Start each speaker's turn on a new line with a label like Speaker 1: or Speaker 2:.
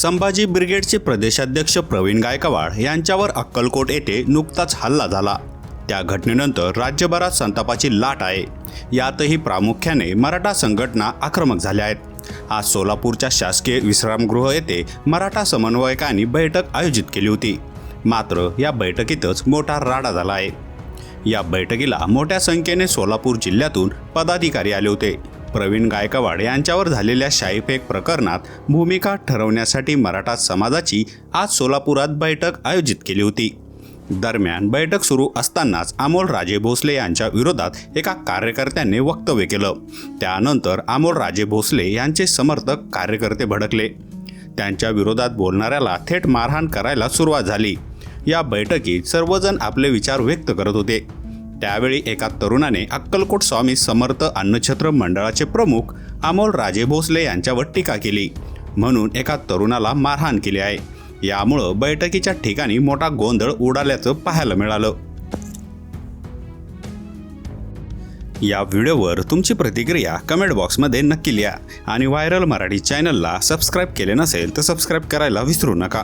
Speaker 1: संभाजी ब्रिगेडचे प्रदेशाध्यक्ष प्रवीण गायकवाड यांच्यावर अक्कलकोट येथे नुकताच हल्ला झाला. त्या घटनेनंतर राज्यभरात संतापाची लाट आहे. यातही प्रामुख्याने मराठा संघटना आक्रमक झाल्या आहेत. आज सोलापूरच्या शासकीय विश्रामगृह येथे मराठा समन्वयकांनी बैठक आयोजित केली होती. मात्र या बैठकीतच मोठा राडा झाला आहे. या बैठकीला मोठ्या संख्येने सोलापूर जिल्ह्यातून पदाधिकारी आले होते. प्रवीण गायकवाड यांच्यावर झालेल्या शाईफेक प्रकरणात भूमिका ठरवण्यासाठी मराठा समाजाची आज सोलापुरात बैठक आयोजित केली होती. दरम्यान बैठक सुरू असतानाच अमोल राजे भोसले यांच्या विरोधात एका कार्यकर्त्याने वक्तव्य केलं. त्यानंतर अमोल राजे भोसले यांचे समर्थक कार्यकर्ते भडकले. त्यांच्या विरोधात बोलणाऱ्याला थेट मारहाण करायला सुरुवात झाली. या बैठकीत सर्वजण आपले विचार व्यक्त करत होते. त्यावेळी एका तरुणाने अक्कलकोट स्वामी समर्थ अन्नछत्र मंडळाचे प्रमुख अमोल राजे भोसले यांच्यावर टीका केली. म्हणून एका तरुणाला मारहाण केली आहे. यामुळं बैठकीच्या ठिकाणी मोठा गोंधळ उडाल्याचं पाहायला मिळालं. या व्हिडिओवर तुमची प्रतिक्रिया कमेंट बॉक्समध्ये नक्की लिहा आणि व्हायरल मराठी चॅनलला सबस्क्राईब केले नसेल तर सबस्क्राईब करायला विसरू नका.